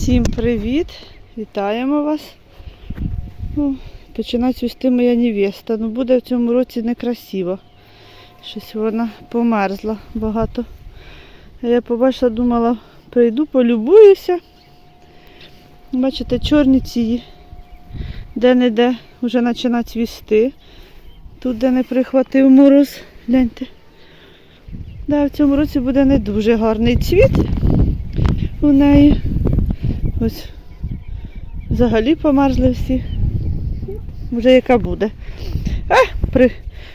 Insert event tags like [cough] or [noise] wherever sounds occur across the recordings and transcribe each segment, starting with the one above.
Всім привіт! Вітаємо вас. Ну, починає цвісти моя невеста. Ну буде в цьому році некрасиво. Щось вона померзла багато. Я побачила, думала, прийду, полюбуюся. Бачите, чорні ці де-не-де вже починає цвісти. Тут, де не прихватив мороз, гляньте. Да, в цьому році буде не дуже гарний цвіт у неї. Ось взагалі померзли всі. Вже яка буде. А, при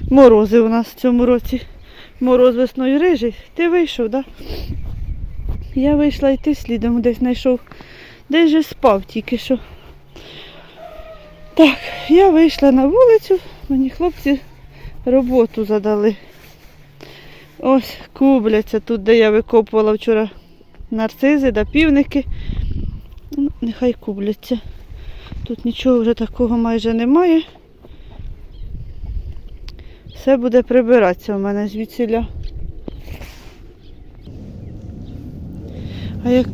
морози у нас в цьому році. Мороз весною рижий. Ти вийшов, так? Да? Я вийшла і ти слідом десь знайшов. Десь же спав тільки що. Так, я вийшла на вулицю, мені хлопці роботу задали. Ось кубляться тут, де я викопувала вчора нарцизи да півники. Нехай кубляться. Тут нічого вже такого майже немає. Все буде прибиратися у мене звідсіля. А, як...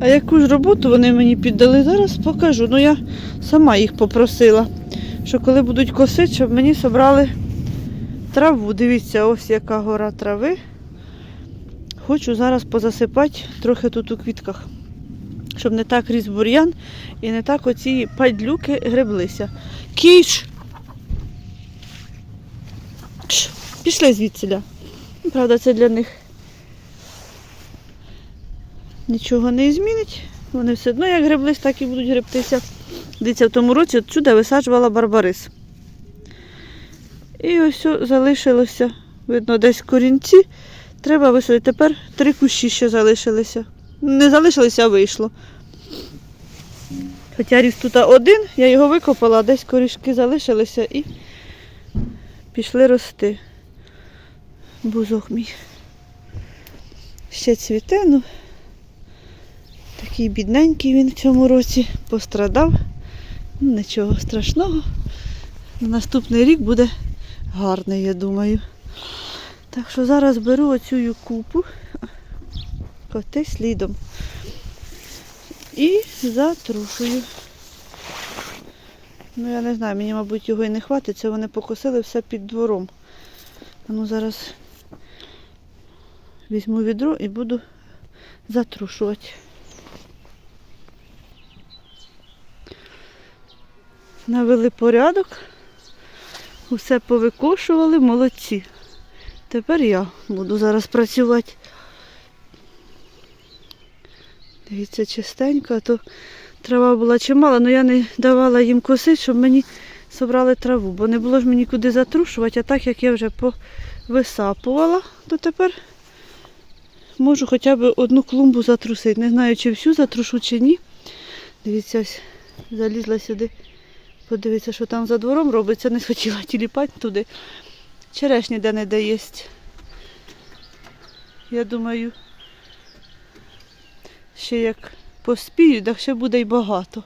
а яку ж роботу вони мені піддали, зараз покажу. Ну я сама їх попросила, що коли будуть косити, щоб мені собрали траву. Дивіться, ось яка гора трави. Хочу зараз позасипати трохи тут у квітках, щоб не так ріс бур'ян і не так оці падлюки греблися. Кіш! Пішли звідсіля. Правда, це для них нічого не змінить. Вони все одно як греблись, так і будуть гребтися. Дивіться, в тому році от сюди висаджувала барбарис. І ось залишилося, видно, десь корінці. Треба висадити. Тепер три кущі ще залишилися. Не залишилися, а вийшло. Хоча ріс тут один, я його викопала, десь корішки залишилися і пішли рости. Бузок мій. Ще цвіте, ну такий бідненький він в цьому році пострадав. Ну, нічого страшного. Наступний рік буде гарний, я думаю. Так що зараз беру оцю купу, коти слідом. І затрушую. Ну я не знаю, мені, мабуть, його і не хватить, це вони покосили все під двором. Ну зараз візьму відро і буду затрушувати. Навели порядок, усе повикошували, молодці. Тепер я буду зараз працювати. Дивіться, чистенько, а то трава була чимала, але я не давала їм косити, щоб мені собрали траву, бо не було ж мені куди затрушувати, а так як я вже повисапувала, то тепер можу хоча б одну клумбу затрусити. Не знаю, чи всю затрушу, чи ні. Дивіться, залізла сюди. Подивіться, що там за двором робиться, не схотіла тіліпати туди. Черешні де-не-де є. Я думаю, ще як поспію, так ще буде й багато.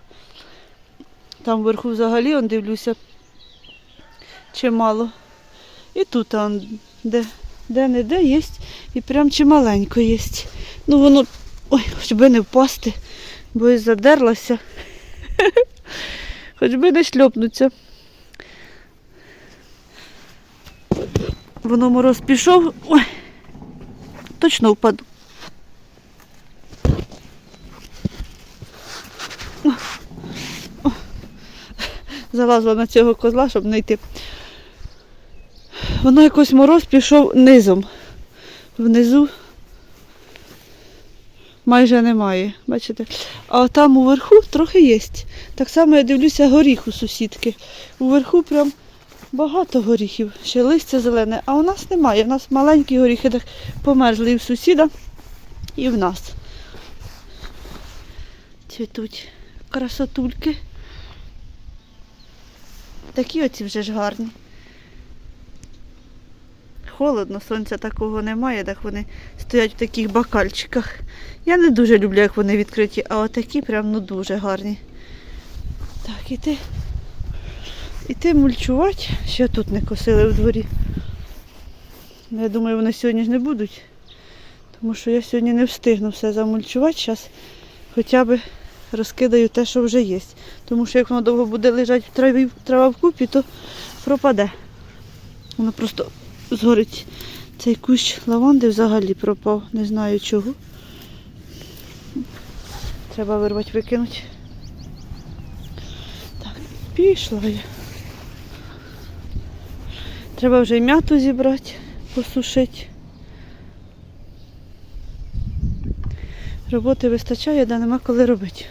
Там вверху взагалі, он дивлюся, чимало. І тут, он, де, де-не-де є, і прям чималенько є. Ну воно, ой, хоч би не впасти, бо і задерлася. [laughs] Хоч би не шльопнуться. Воно мороз пішов. Ой, точно впаду. Залазила на цього козла, щоб не йти. Воно якось мороз пішов низом. Внизу майже немає, бачите? А там уверху трохи є. Так само я дивлюся горіх у сусідки. Уверху прям багато горіхів, ще листя зелене, а у нас немає. У нас маленькі горіхи так померзли і в сусіда, і в нас. Цвітуть красотульки. Такі оці вже ж гарні. Холодно, сонця такого немає, так вони стоять в таких бакальчиках. Я не дуже люблю, як вони відкриті, а отакі прям ну дуже гарні. Так, іти, іти мульчувати. Ще тут не косили в дворі. Ну, Я думаю, вони сьогодні ж не будуть, тому що я сьогодні не встигну все замульчувати. Зараз хоча б розкидаю те, що вже є. Тому що як воно довго буде лежати в траві, трава в купі, то пропаде. Воно просто згорить. Цей кущ лаванди взагалі пропав, не знаю чого. Треба вирвати, викинути. Так, пішла я. Треба вже й м'яту зібрати, посушити. Роботи вистачає, де нема коли робити.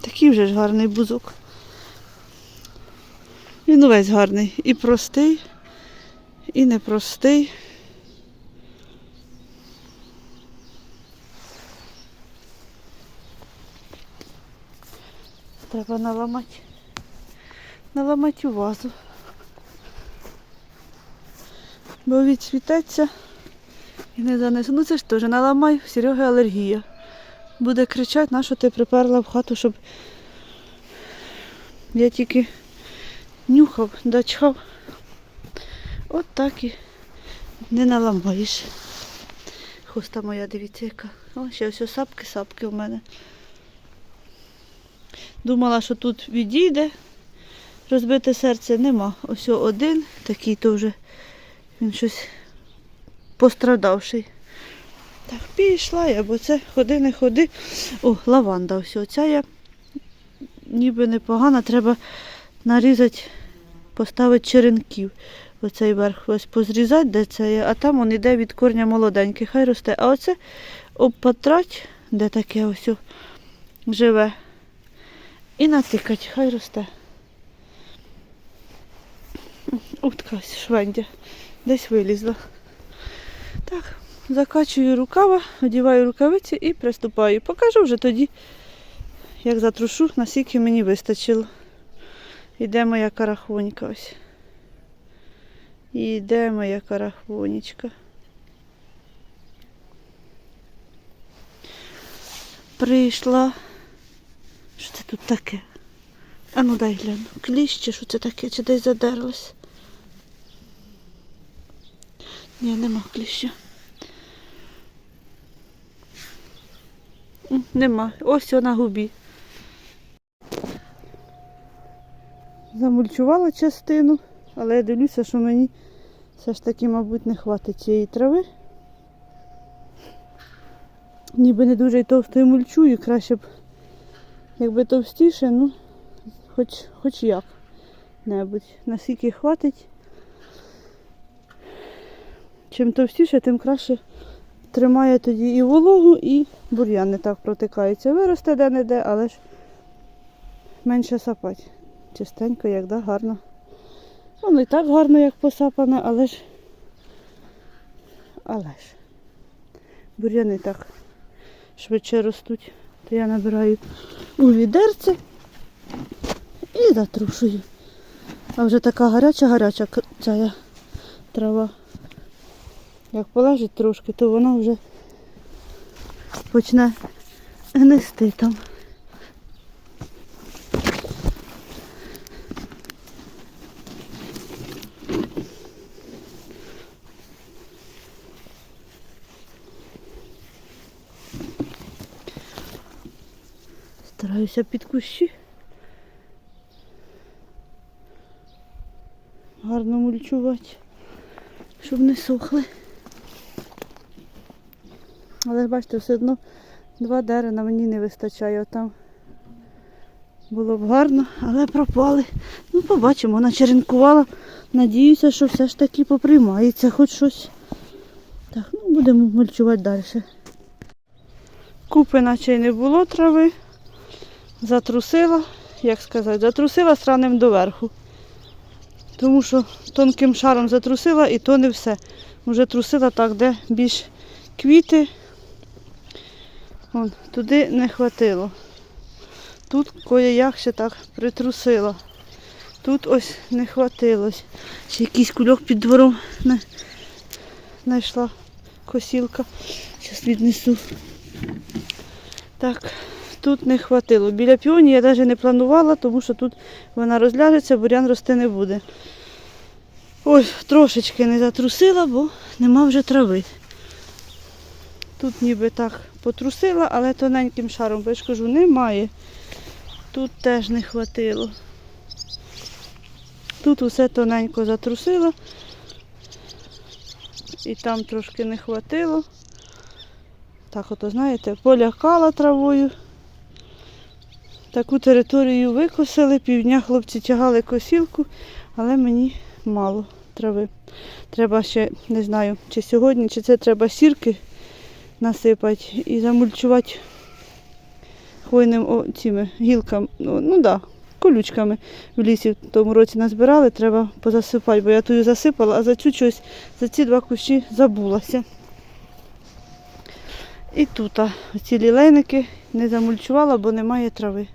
Такий вже ж гарний бузок. Він увесь гарний. І простий, і непростий. Треба наламати. Наламати у вазу. Бо відсвітеться і не занесу. Ну це ж теж наламай, в Сереги алергія. Буде кричати, на що ти приперла в хату, щоб я тільки нюхав, дочхав. От так і не наламаєш. Хуста моя, дивіться, яка. О, ще ось сапки, сапки у мене. Думала, що тут відійде. Розбите серце нема. Ось один, такий то вже він щось пострадавший. Так, пішла я, бо це ходи не ходи. О, лаванда ось оця я ніби непогана, треба нарізати, поставити черенків. Оцей верх ось позрізати, де це є, а там он іде від корня молоденький, хай росте. А оце обпатрать, де таке ось живе. І натикать, хай росте. Ух, така швендя. Десь вилізла. Так, закачую рукава, одіваю рукавиці і приступаю. Покажу вже тоді, як затрушу, наскільки мені вистачило. Іде моя карахонька ось. Іде моя карахонечка. Прийшла. Що це тут таке? А ну дай гляну. Кліщ чи що це таке? Чи десь задерлось? Ні, нема кліща. Нема. Ось на губі. Замульчувала частину, але я дивлюся, що мені все ж таки, мабуть, не хватить цієї трави. Ніби не дуже й товстою мульчую, краще б, якби товстіше, ну, хоч, хоч як небудь. Наскільки хватить. Чим товстіше, тим краще тримає тоді і вологу, і бур'ян не так протикається. Виросте де-не-де, але ж менше сапать. Чистенько, як да, гарно. Воно і так гарно, як посапане, але ж. Але ж. Бур'яни так швидше ростуть. То я набираю у відерце і затрушую. А вже така гаряча-гаряча ця трава. Як полежить трошки, то вона вже почне гнести там. Стараюся під кущі. Гарно мульчувати, щоб не сохли. Але бачите, все одно два дерева мені не вистачає. Там було б гарно, але пропали. Ну, побачимо, вона черенкувала. Надіюся, що все ж таки поприймається хоч щось. Так, ну будемо мульчувати далі. Купи наче й не було трави. Затрусила, як сказати, затрусила странним доверху. Тому що тонким шаром затрусила і то не все. Вже трусила так, де більш квіти. Вон, туди не хватило. Тут кое-як ще так притрусила. Тут ось не хватило. Ще якийсь кульок під двором не- знайшла косілка. Зараз віднесу. Так, тут не хватило. Біля піоні я навіть не планувала, тому що тут вона розляжеться, бурян рости не буде. Ось, трошечки не затрусила, бо нема вже трави. Тут ніби так потрусила, але тоненьким шаром, бо я ж кажу, немає. Тут теж не хватило. Тут усе тоненько затрусило. І там трошки не хватило. Так ото, знаєте, полякала травою. Таку територію викосили, півдня хлопці тягали косілку, але мені мало трави. Треба ще, не знаю, чи сьогодні, чи це треба сірки насипати і замульчувати хвойним о, цими гілками. Ну, ну да, колючками в лісі в тому році назбирали, треба позасипати, бо я тую засипала, а за цю щось, за ці два кущі забулася. І тут а, ці лілейники не замульчувала, бо немає трави.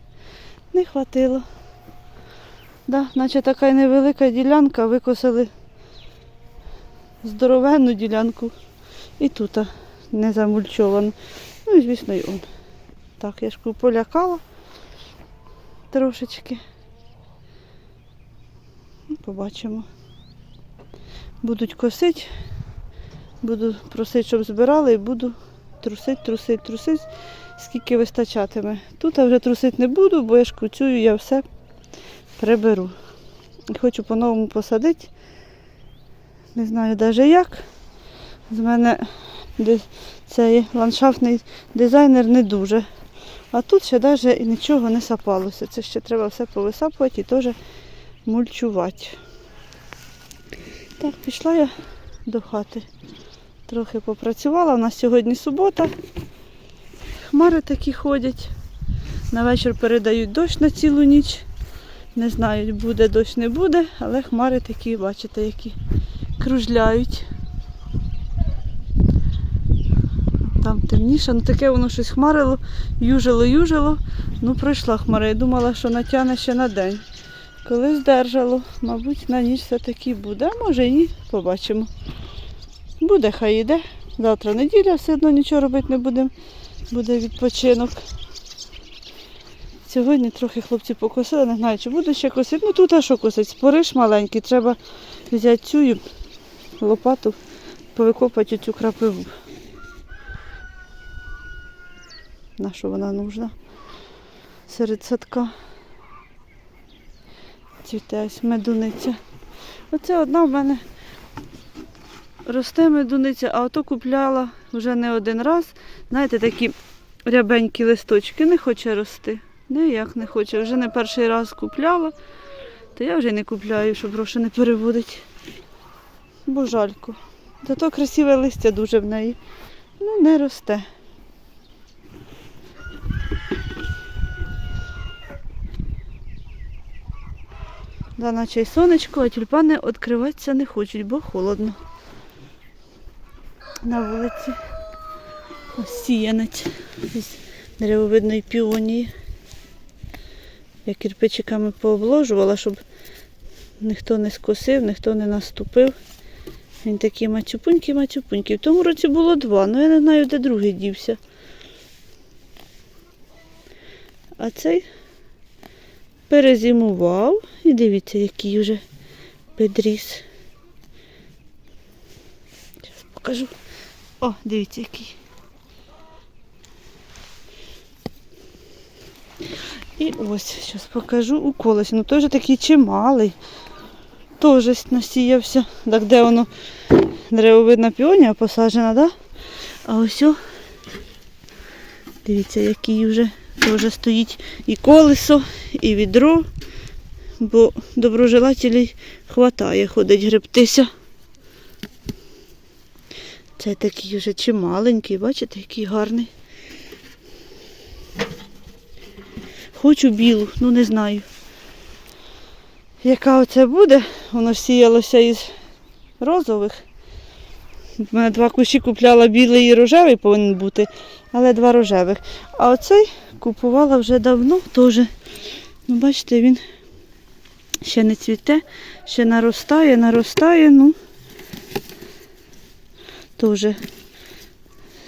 Не хватило. Да, наче така невелика ділянка, викосили здоровенну ділянку. І тут не замульчовано. Ну і звісно і он. Так, я ж полякала трошечки. Ну, Побачимо. Будуть косити, буду просити, щоб збирали і буду трусить, трусить, трусить, скільки вистачатиме. Тут я вже трусити не буду, бо я ж куцюю, я все приберу. І хочу по-новому посадити. Не знаю навіть як. З мене цей ландшафтний дизайнер не дуже. А тут ще навіть і нічого не сапалося. Це ще треба все повисапувати і теж мульчувати. Так, пішла я до хати. Трохи попрацювала. У нас сьогодні субота. Хмари такі ходять. На вечір передають дощ на цілу ніч. Не знаю, буде дощ, не буде, але хмари такі, бачите, які кружляють. Там темніше, ну таке воно щось хмарило, южило, южило. Ну пройшла хмара. Я думала, що натягне ще на день. Коли здержало, мабуть, на ніч все-таки буде, а може і ні, побачимо. Буде, хай йде. Завтра неділя, все одно нічого робити не будемо. Буде відпочинок. Сьогодні трохи хлопці покосили, не знаю, чи буду ще косити. Ну тут а що косить? Спориш маленький, треба взяти цю лопату, повикопати цю крапиву. На що вона нужна? Серед садка. Цвіте медуниця. Оце одна в мене росте медуниця, а ото купляла вже не один раз. Знаєте, такі рябенькі листочки не хоче рости. Ніяк не хоче. Вже не перший раз купляла, то я вже не купляю, щоб гроші не переводити. Бо жалько. Зато красиве листя дуже в неї. Ну, не росте. Да, наче й сонечко, а тюльпани відкриватися не хочуть, бо холодно. На вулиці. Ось сіянець. Ось деревовидної піонії. Я кирпичиками пообложувала, щоб ніхто не скосив, ніхто не наступив. Він такий мацюпунький, мацюпунький. В тому році було два, але я не знаю, де другий дівся. А цей перезимував. І дивіться, який вже підріс. Зараз покажу. О, дивіться, який. І ось, зараз покажу у колесі. Ну теж такий чималий. Теж насіявся. Так де воно деревовидна піонія посаджена, да? А ось дивіться, який вже теж стоїть і колесо, і відро, бо доброжелателів хватає ходить гребтися. Це такий вже чималенький, бачите, який гарний. Хочу білу, ну не знаю. Яка оце буде? Воно сіялося із розових. У мене два кущі купляла білий і рожевий повинен бути, але два рожевих. А оцей купувала вже давно теж. Ну, бачите, він ще не цвіте, ще наростає, наростає, ну теж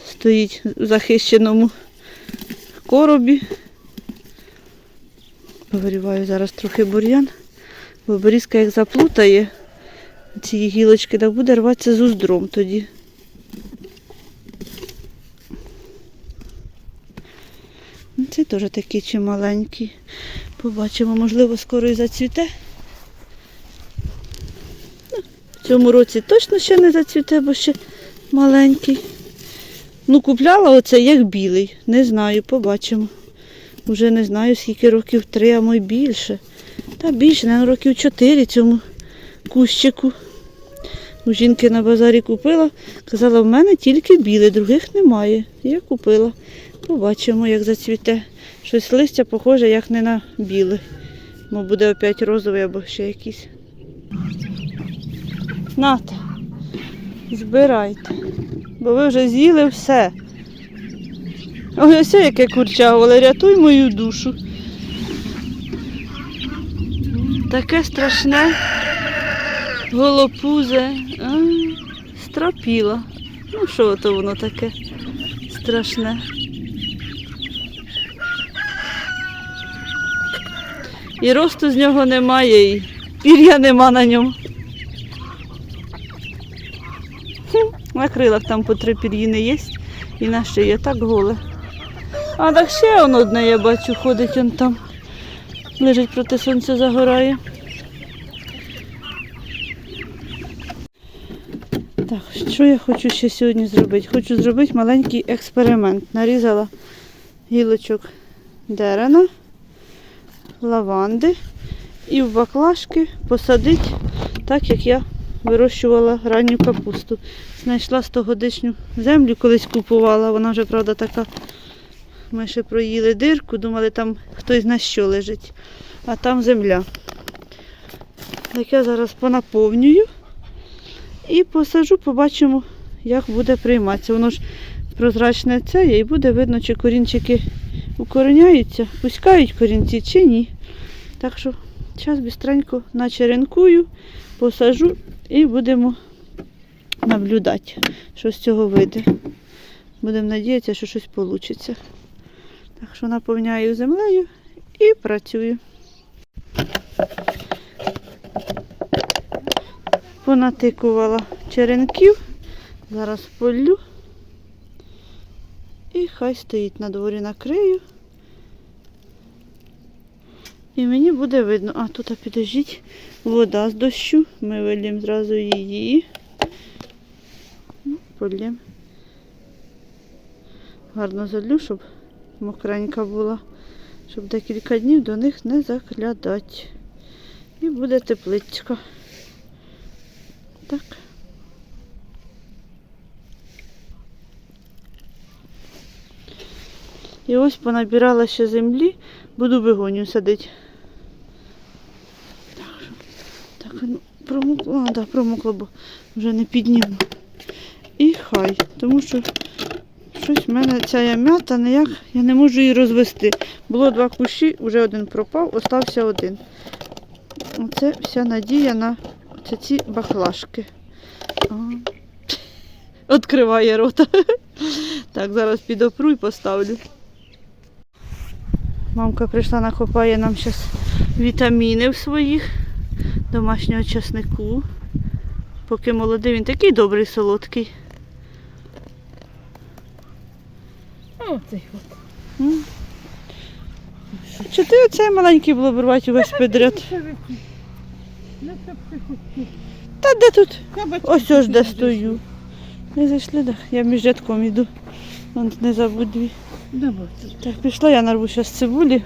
стоїть у захищеному коробі. Виріваю зараз трохи бур'ян, бо берізка як заплутає ці гілочки, так буде рватися з уздром тоді. Ну, Це теж такі чималенькі. Побачимо, можливо, скоро і зацвіте. Ну, В цьому році точно ще не зацвіте, бо ще маленький. Ну, купляла оце як білий. Не знаю, побачимо. Уже не знаю, скільки років три, а мой більше. Та більше, не років чотири цьому кущику. У жінки на базарі купила. Казала, в мене тільки білий, других немає. Я купила. Побачимо, як зацвіте. Щось листя похоже, як не на біле. Мо буде опять розовий або ще якийсь. Нате, збирайте, бо ви вже з'їли все. Ой, ось яке курчаволе, рятуй мою душу. Таке страшне голопузе. А, стропіло. Ну, що то воно таке страшне. І росту з нього немає, і пір'я нема на ньому. На крилах там по три пір'їни є, і на шиї так голе. А так ще он одне, я бачу, ходить он там. Лежить проти сонця, загорає. Так, що я хочу ще сьогодні зробити? Хочу зробити маленький експеримент. Нарізала гілочок дерена, лаванди і в баклажки посадити так, як я вирощувала ранню капусту. Знайшла 100-годичну землю, колись купувала, вона вже, правда, така. Ми ще проїли дирку, думали, там хтось на що лежить, а там земля. Так я зараз понаповнюю і посажу, побачимо, як буде прийматися. Воно ж прозрачне це і буде видно, чи корінчики укореняються, пускають корінці чи ні. Так що зараз бістренько начеренкую, посажу і будемо наблюдати, що з цього вийде. Будемо надіятися, що щось вийде. Так що наповняю землею і працюю. Понатикувала черенків. Зараз полю. І хай стоїть на дворі накрию. І мені буде видно. А тут а підождіть, вода з дощу. Ми вилємо зразу її. Ну, Полємо. Гарно залю, щоб мокренька була, щоб декілька днів до них не заглядати. І буде тепличка. Так. І ось понабирала ще землі, буду вигоню садити. Так, що, так, ну, а, да, промокло, бо вже не підніму. І хай, тому що щось в мене ця м'ята ніяк, я не можу її розвести. Було два кущі, вже один пропав, остався один. Оце вся надія на оце ці баклажки. А. Відкриває рота. [laughs] Так, зараз підопру і поставлю. Мамка прийшла, накопає нам зараз вітаміни в своїх домашнього часнику. Поки молодий, він такий добрий, солодкий. Оцей от. М. Чи ти оцей маленький було рвати увесь підряд? Та де тут? Ось ось де стою. Не зайшли, так. Я між рядком йду. Вон не забудь дві. Так, пішла, я нарву зараз цибулі,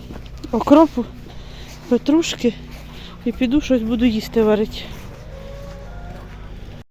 окропу, петрушки і піду щось буду їсти варити.